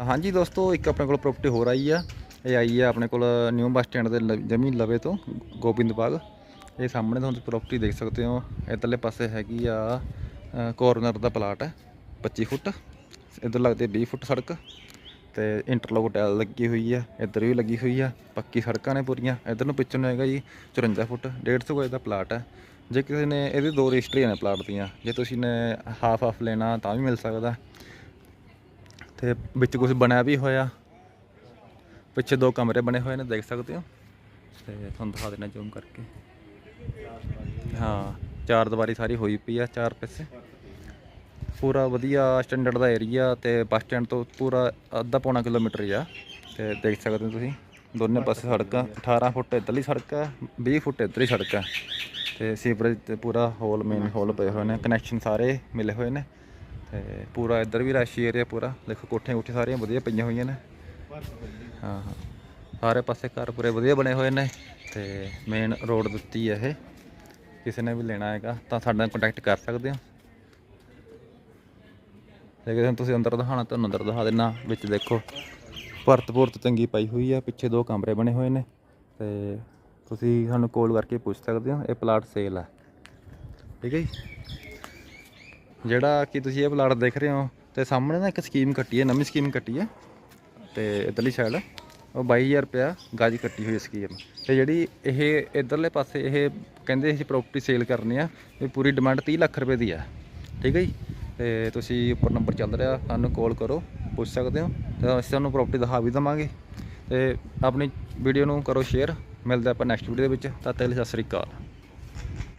ਹਾਂਜੀ ਦੋਸਤੋ, ਇੱਕ ਆਪਣੇ ਕੋਲ ਪ੍ਰਾਪਰਟੀ ਹੋਰ ਆਈ ਆ। ਇਹ ਆਈ ਆ ਆਪਣੇ ਕੋਲ ਨਿਊ ਬੱਸ ਸਟੈਂਡ ਦੇ ਲ- ਲਵੇ ਤੋਂ, ਗੋਬਿੰਦ ਬਾਗ। ਇਹ ਸਾਹਮਣੇ ਤੁਹਾਨੂੰ ਪ੍ਰਾਪਰਟੀ ਦੇਖ ਸਕਦੇ ਹੋ। ਇਧਰਲੇ ਪਾਸੇ ਹੈਗੀ ਆ ਕੋਰਨਰ ਦਾ ਪਲਾਟ ਹੈ 25 ਫੁੱਟ। ਇਧਰ ਲੱਗਦੇ 20 ਫੁੱਟ ਸੜਕ ਤੇ ਇੰਟਰਲੋਕ ਟਾਇਲ ਲੱਗੀ ਹੋਈ ਆ, ਇੱਧਰ ਵੀ ਲੱਗੀ ਹੋਈ ਆ, ਪੱਕੀ ਸੜਕਾਂ ਨੇ ਪੂਰੀਆਂ। ਇਧਰ ਨੂੰ ਪਿੱਛੇ ਨੂੰ ਹੈਗਾ ਜੀ 54 ਫੁੱਟ 150 ਗਜ ਦਾ ਪਲਾਟ ਹੈ ਜੇ ਕਿਸੇ ਨੇ, ਇਹਦੇ ਦੋ ਰਜਿਸਟਰੀਆਂ ਨੇ ਪਲਾਟ ਦੀਆਂ। ਜੇ ਤੁਸੀਂ ਨੇ ਹਾਫ ਹਾਫ ਲੈਣਾ ਤਾਂ ਵੀ ਮਿਲ ਸਕਦਾ। ਤੇ ਵਿੱਚ ਕੁਝ ਬਣਿਆ ਵੀ ਹੋਇਆ। ਪਿੱਛੇ ਦੋ ਕਮਰੇ ਬਣੇ ਹੋਏ ਨੇ, ਦੇਖ ਸਕਦੇ ਹੋ? ਤੇ ਤੁਹਾਨੂੰ ਦਿਖਾ ਦੇਣਾ ਜ਼ੂਮ ਕਰਕੇ। ਹਾਂ, ਚਾਰ ਦੀਵਾਰੀ ਸਾਰੀ ਹੋਈ ਪਈ ਆ ਚਾਰ ਪਾਸੇ ਪੂਰਾ ਵਧੀਆ ਸਟੈਂਡਰਡ ਦਾ ਏਰੀਆ ਤੇ ਬੱਸ ਸਟੈਂਡ ਤੋਂ ਪੂਰਾ ਅੱਧਾ ਪੌਣਾ ਕਿਲੋਮੀਟਰ ਹੀ ਆ। ਤੇ ਦੇਖ ਸਕਦੇ ਹੋ ਤੁਸੀਂ, ਦੋਨੇ ਪਾਸੇ ਸੜਕਾਂ 18 ਫੁੱਟ ਇੱਧਰਲੀ ਸੜਕ ਹੈ 20 ਫੁੱਟ ਇੱਧਰਲੀ ਸੜਕ ਹੈ ਤੇ ਸੀਵਰੇਜ ਤੇ ਪੂਰਾ ਹੋਲ ਮੇਨ ਹੋਲ ਪਏ ਹੋਏ ਨੇ ਕਨੈਕਸ਼ਨ ਸਾਰੇ ਮਿਲੇ ਹੋਏ ਨੇ। ਤੇ ਪੂਰਾ ਇੱਧਰ ਵੀ ਰਾਸ਼ੀ ਏਰੀਆ ਪੂਰਾ। ਦੇਖੋ ਕੋਠੀਆਂ ਕੋਠੀਆਂ ਸਾਰੀਆਂ ਵਧੀਆ ਪਈਆਂ ਹੋਈਆਂ ਨੇ। ਹਾਂ ਹਾਂ। ਸਾਰੇ ਪਾਸੇ ਘਰ ਪੂਰੇ ਵਧੀਆ ਬਣੇ ਹੋਏ ਨੇ ਤੇ ਮੇਨ ਰੋਡ ਦਿੱਤੀ ਹੈ ਇਹ। ਕਿਸੇ ਨੇ ਵੀ ਲੈਣਾ ਹੈਗਾ ਤਾਂ ਸਾਡੇ ਨਾਲ ਕੰਟੈਕਟ ਕਰ ਸਕਦੇ ਹੋ। ਲੇਕਿਨ ਤੁਸੀਂ ਅੰਦਰ ਦਿਖਾਣਾ ਤੁਹਾਨੂੰ ਅੰਦਰ ਦਿਖਾ ਦੇਣਾ ਵਿੱਚ ਦੇਖੋ, ਭਰਤ ਭੁਰਤ ਚੰਗੀ ਪਾਈ ਹੋਈ ਆ, ਪਿੱਛੇ ਦੋ ਕਮਰੇ ਬਣੇ ਹੋਏ ਨੇ। ਤੇ ਤੁਸੀਂ ਸਾਨੂੰ ਕਾਲ ਕਰਕੇ ਪੁੱਛ ਸਕਦੇ ਹੋ, ਇਹ ਪਲਾਟ ਸੇਲ ਹੈ ਠੀਕ ਹੈ ਜੀ? ਜਿਹੜਾ ਕਿ ਤੁਸੀਂ ਇਹ ਪਲਾਟ ਦੇਖ ਰਹੇ ਹੋ, ਤੇ ਸਾਹਮਣੇ ਨਾ ਇੱਕ ਸਕੀਮ ਕੱਟੀ ਹੈ, ਨਵੀਂ ਸਕੀਮ ਕੱਟੀ ਹੈ। ਤੇ ਇਧਰਲੀ ਸਾਈਡ ਉਹ 22000 ਰੁਪਇਆ ਗਾਜ ਕੱਟੀ ਹੋਈ ਸਕੀਮ। ਤੇ ਜਿਹੜੀ ਇਹ ਇਧਰਲੇ ਪਾਸੇ ਇਹ ਕਹਿੰਦੇ ਅਸੀਂ ਪ੍ਰਾਪਰਟੀ ਸੇਲ ਕਰਨੀ ਆ ਇਹ ਪੂਰੀ ਡਿਮਾਂਡ 30 ਲੱਖ ਰੁਪਏ ਦੀ ਆ। ਠੀਕ ਹੈ ਜੀ? ਤੇ ਤੁਸੀਂ ਉੱਪਰ ਨੰਬਰ ਚੱਲ ਰਿਹਾ, ਸਾਨੂੰ ਕਾਲ ਕਰੋ, ਪੁੱਛ ਸਕਦੇ ਹੋ, ਤੇ ਅਸੀਂ ਤੁਹਾਨੂੰ ਪ੍ਰਾਪਰਟੀ ਦਿਖਾ ਵੀ ਦਵਾਂਗੇ। ਤੇ ਆਪਣੀ ਵੀਡੀਓ ਨੂੰ ਕਰੋ ਸ਼ੇਅਰ ਮਿਲਦਾ ਆਪਾਂ ਨੈਕਸਟ ਵੀਡੀਓ ਦੇ ਵਿੱਚ, ਤਦ ਤੱਕ ਲਈ ਸਤਿ ਸ੍ਰੀ ਅਕਾਲ।